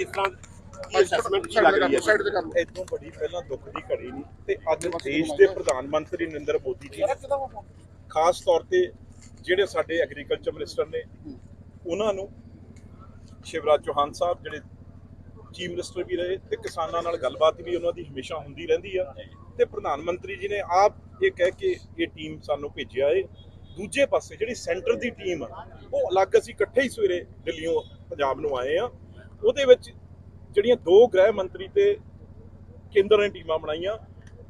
ਇਸ ਤਰ੍ਹਾਂ ਦੀ ਅਸੈਸਮੈਂਟ ਕੀ ਲੱਗ ਰਹੀ ਹੈ? ਸਾਈਡ ਤੇ ਕਰ ਲਓ ਇਦੋਂ ਬੜੀ ਪਹਿਲਾਂ ਦੁੱਖ ਦੀ ਘੜੀ ਨਹੀਂ ਤੇ ਅੱਜ ਦੇਸ਼ ਦੇ ਪ੍ਰਧਾਨ ਮੰਤਰੀ ਨਰਿੰਦਰ ਮੋਦੀ ਜੀ ਖਾਸ ਤੌਰ ਤੇ ਜਿਹੜੇ ਸਾਡੇ ਐਗਰੀਕਲਚਰ ਮਿਨਿਸਟਰ ਨੇ ਉਹਨਾਂ ਨੂੰ ਸ਼ਿਵਰਾਜ ਚੌਹਾਨ ਸਾਹਿਬ ਜਿਹੜੇ ਚੀਫ ਮਿਨਿਸਟਰ ਵੀ ਰਹੇ ਤੇ ਕਿਸਾਨਾਂ ਨਾਲ ਗੱਲਬਾਤ ਵੀ ਉਹਨਾਂ ਦੀ ਹਮੇਸ਼ਾ ਹੁੰਦੀ ਰਹਿੰਦੀ ਆ। ਤੇ ਪ੍ਰਧਾਨ ਮੰਤਰੀ ਜੀ ਨੇ ਆਪ ਇਹ ਕਹਿ ਕੇ ਇਹ ਟੀਮ ਸਾਨੂੰ ਭੇਜਿਆ ਏ। ਦੂਜੇ ਪਾਸੇ ਜਿਹੜੀ ਸੈਂਟਰ ਦੀ ਟੀਮ ਆ ਉਹ ਅਲੱਗ ਅਸੀਂ ਇਕੱਠੇ ਹੀ ਸਵੇਰੇ ਦਿੱਲੀੋਂ ਪੰਜਾਬ ਨੂੰ ਆਏ ਆ। ਉਹਦੇ ਵਿੱਚ ਜਿਹੜੀਆਂ ਦੋ ਗ੍ਰਹਿ ਮੰਤਰੀ ਤੇ ਕੇਂਦਰ ਨੇ ਟੀਮਾਂ ਬਣਾਈਆਂ,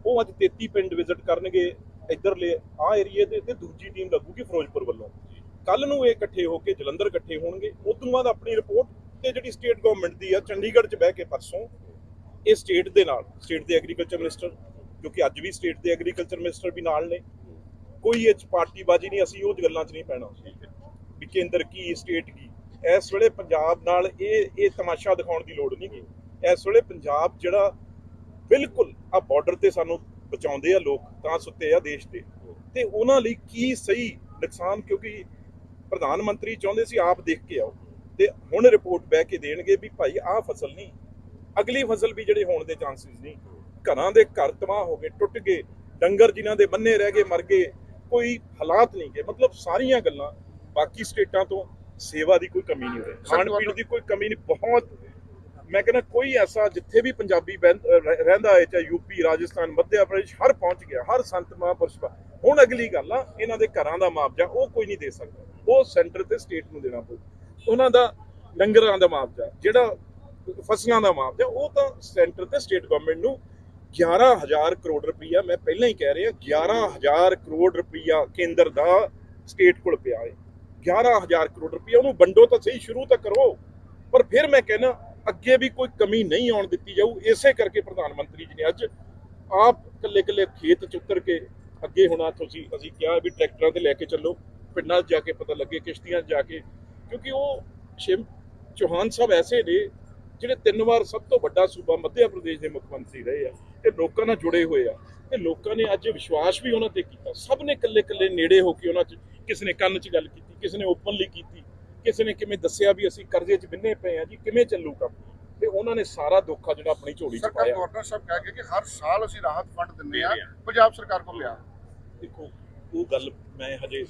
ਉਹ ਅੱਜ 33 ਪਿੰਡ ਵਿਜ਼ਿਟ ਕਰਨਗੇ ਇੱਧਰਲੇ ਆ ਏਰੀਏ ਦੇ ਤੇ ਦੂਜੀ ਟੀਮ ਲੱਗੂਗੀ ਫਿਰੋਜ਼ਪੁਰ ਵੱਲੋਂ। ਕੱਲ ਨੂੰ ਇਹ ਇਕੱਠੇ ਹੋ ਕੇ ਜਲੰਧਰ ਇਕੱਠੇ ਹੋਣਗੇ। ਉਸ ਤੋਂ ਬਾਅਦ ਆਪਣੀ ਰਿਪੋਰਟ ਤੇ ਜਿਹੜੀ ਸਟੇਟ ਗਵਰਨਮੈਂਟ ਦੀ ਆ, ਚੰਡੀਗੜ੍ਹ 'ਚ ਬਹਿ ਕੇ ਪਰਸੋਂ ਇਹ ਸਟੇਟ ਦੇ ਨਾਲ, ਸਟੇਟ ਦੇ ਐਗਰੀਕਲਚਰ ਮਿਨਿਸਟਰ ਕਿਉਂਕਿ ਅੱਜ ਵੀ ਸਟੇਟ ਦੇ ਐਗਰੀਕਲਚਰ ਮਿਨਿਸਟਰ ਵੀ ਨਾਲ ਨੇ, ਕੋਈ ਇਹ 'ਚ ਪਾਰਟੀਬਾਜ਼ੀ ਨਹੀਂ, ਅਸੀਂ ਉਹ ਗੱਲਾਂ 'ਚ ਨਹੀਂ ਪੈਣਾ। ਵੀ ਕੇਂਦਰ ਕੀ, ਸਟੇਟ ਕੀ? ਇਸ ਵੇਲੇ ਪੰਜਾਬ ਨਾਲ ਇਹ ਇਹ ਤਮਾਸ਼ਾ ਦਿਖਾਉਣ ਦੀ ਲੋੜ ਨਹੀਂ ਗੀ ਇਸ ਵੇਲੇ ਪੰਜਾਬ ਜਿਹੜਾ ਬਿਲਕੁਲ ਆ ਬਾਰਡਰ ਤੇ ਸਾਨੂੰ ਬਚਾਉਂਦੇ ਆ ਲੋਕ, ਤਾਂ ਸੁੱਤੇ ਆ ਦੇਸ਼ ਦੇ। ਤੇ ਉਹਨਾਂ ਲਈ ਕੀ ਸਹੀ ਨੁਕਸਾਨ? ਕਿਉਂਕਿ ਪ੍ਰਧਾਨ ਮੰਤਰੀ ਚਾਹੁੰਦੇ ਸੀ ਆਪ ਦੇਖ ਕੇ ਆਓ। ਤੇ ਹੁਣ ਰਿਪੋਰਟ ਬਹਿ ਕੇ ਦੇਣਗੇ ਵੀ ਭਾਈ ਆਹ ਫਸਲ ਨਹੀਂ, ਅਗਲੀ ਫਸਲ ਵੀ ਜਿਹੜੇ ਹੋਣ ਦੇ ਚਾਂਸਸ ਨਹੀਂ। ਘਰਾਂ ਦੇ ਘਰ ਤਬਾਹ ਹੋ ਗਏ, ਟੁੱਟ ਗਏ, ਡੰਗਰ ਜਿਨ੍ਹਾਂ ਦੇ ਬੰਨੇ ਰਹਿ ਗਏ, ਮਰ ਗਏ, ਕੋਈ ਹਾਲਾਤ ਨਹੀਂ ਗਏ। ਮਤਲਬ ਸਾਰੀਆਂ ਗੱਲਾਂ ਬਾਕੀ ਸਟੇਟਾਂ ਤੋਂ ਸੇਵਾ ਦੀ ਕੋਈ ਕਮੀ ਨਹੀਂ ਹੋਈ ਖਾਣ ਪੀਣ ਦੀ ਕੋਈ ਕਮੀ ਨਹੀਂ, ਬਹੁਤ। ਮੈਂ ਕਹਿੰਦਾ ਕੋਈ ਐਸਾ ਜਿੱਥੇ ਵੀ ਪੰਜਾਬੀ ਰਹਿੰਦਾ ਹੈ, ਚਾਹੇ ਯੂਪੀ ਰਾਜਸਥਾਨ, ਮੱਧ ਪ੍ਰਦੇਸ਼, ਹਰ ਪਹੁੰਚ ਗਿਆ, ਹਰ ਸੰਤ ਮਹਾਂਪੁਰਸ਼ ਹੁਣ ਅਗਲੀ ਗੱਲ ਆ, ਇਹਨਾਂ ਦੇ ਘਰਾਂ ਦਾ ਮੁਆਵਜ਼ਾ ਉਹ ਕੋਈ ਨਹੀਂ ਦੇ ਸਕਦਾ। ਉਹ ਸੈਂਟਰ ਤੇ ਸਟੇਟ ਨੂੰ ਦੇਣਾ ਪਊ। ਉਹਨਾਂ ਦਾ, ਡੰਗਰਾਂ ਦਾ ਮੁਆਵਜ਼ਾ, ਜਿਹੜਾ ਫਸਲਾਂ ਦਾ ਮੁਆਵਜ਼ਾ, ਉਹ ਤਾਂ ਸੈਂਟਰ ਤੇ ਸਟੇਟ ਗਵਰਨਮੈਂਟ ਨੂੰ 11000 ਕਰੋੜ ਰੁਪਈਆ, ਮੈਂ ਪਹਿਲਾਂ ਹੀ ਕਹਿ ਰਿਹਾ 11000 ਕਰੋੜ ਰੁਪਈਆ ਕੇਂਦਰ ਦਾ ਸਟੇਟ ਕੋਲ ਪਿਆ ਹੈ। 11000 ਕਰੋੜ ਰੁਪਈਆ ਉਹਨੂੰ ਵੰਡੋ ਤਾਂ ਸਹੀ, ਸ਼ੁਰੂ ਤਾਂ ਕਰੋ। ਪਰ ਫਿਰ ਮੈਂ ਕਹਿੰਦਾ, ਅੱਗੇ ਵੀ ਕੋਈ ਕਮੀ ਨਹੀਂ ਆਉਣ ਦਿੱਤੀ ਜਾਊ, ਇਸੇ ਕਰਕੇ ਪ੍ਰਧਾਨ ਮੰਤਰੀ ਜੀ ਨੇ ਅੱਜ ਆਪ ਕੱਲੇ ਕੱਲੇ ਖੇਤ ਚ ਉਤਰ ਕੇ ਅੱਗੇ ਹੋਣਾ ਤੁਸੀਂ, ਅਸੀਂ ਕਿਹਾ ਵੀ ਟਰੈਕਟਰਾਂ ਤੇ ਲੈ ਕੇ ਚੱਲੋ, ਪਿੰਡਾਂ 'ਚ ਜਾ ਕੇ ਪਤਾ ਲੱਗੇ, ਕਿਸ਼ਤੀਆਂ 'ਚ ਜਾ ਕੇ, ਕਿਉਂਕਿ ਉਹ ਸ਼ਿਵ ਚੌਹਾਨ ਸਾਹਿਬ ਐਸੇ ਨੇ ਜਿਹੜੇ ਤਿੰਨ ਵਾਰ ਸਭ ਤੋਂ ਵੱਡਾ ਸੂਬਾ ਮੱਧ ਪ੍ਰਦੇਸ਼ ਦੇ ਮੁੱਖ ਮੰਤਰੀ ਰਹੇ ਆ ਤੇ ਲੋਕਾਂ ਨਾਲ ਜੁੜੇ ਹੋਏ ਆ ਤੇ ਲੋਕਾਂ ਨੇ ਅੱਜ ਵਿਸ਼ਵਾਸ ਵੀ ਉਹਨਾਂ ਤੇ ਕੀਤਾ। ਸਭ ਨੇ ਇਕੱਲੇ ਇਕੱਲੇ ਨੇੜੇ ਹੋ ਕੇ ਉਹਨਾਂ 'ਚ ਕਿਸੇ ਨੇ ਕੰਨ 'ਚ ਗੱਲ ਕੀਤੀ ਕਿਸੇ ਨੇ ਓਪਨਲੀ ਕੀਤੀ ਕਿਸੇ ਨੇ ਕਿਵੇਂ ਦੱਸਿਆ ਵੀ ਅਸੀਂ ਕਰਜ਼ੇ 'ਚ ਬਿੰਨੇ ਪਏ ਆ ਜੀ ਕਿਵੇਂ ਚੱਲੂ ਕੰਮ? ਤੇ ਉਹਨਾਂ ਨੇ ਸਾਰਾ ਦੁੱਖ ਆ ਜਿਹੜਾ ਆਪਣੀ ਝੋਲੀ 'ਚ ਸਰਕਾਰ ਪਾਇਆ। ਗਵਰਨਰ ਸਾਹਿਬ ਕਹਿ ਗਏ ਕਿ ਹਰ ਸਾਲ ਅਸੀਂ ਰਾਹਤ ਫੰਡ ਦਿੰਦੇ ਆ ਪੰਜਾਬ ਸਰਕਾਰ ਕੋਲ ਲਿਆ। ਦੇਖੋ ਉਹ ਗੱਲ ਮੈਂ ਹਜੇ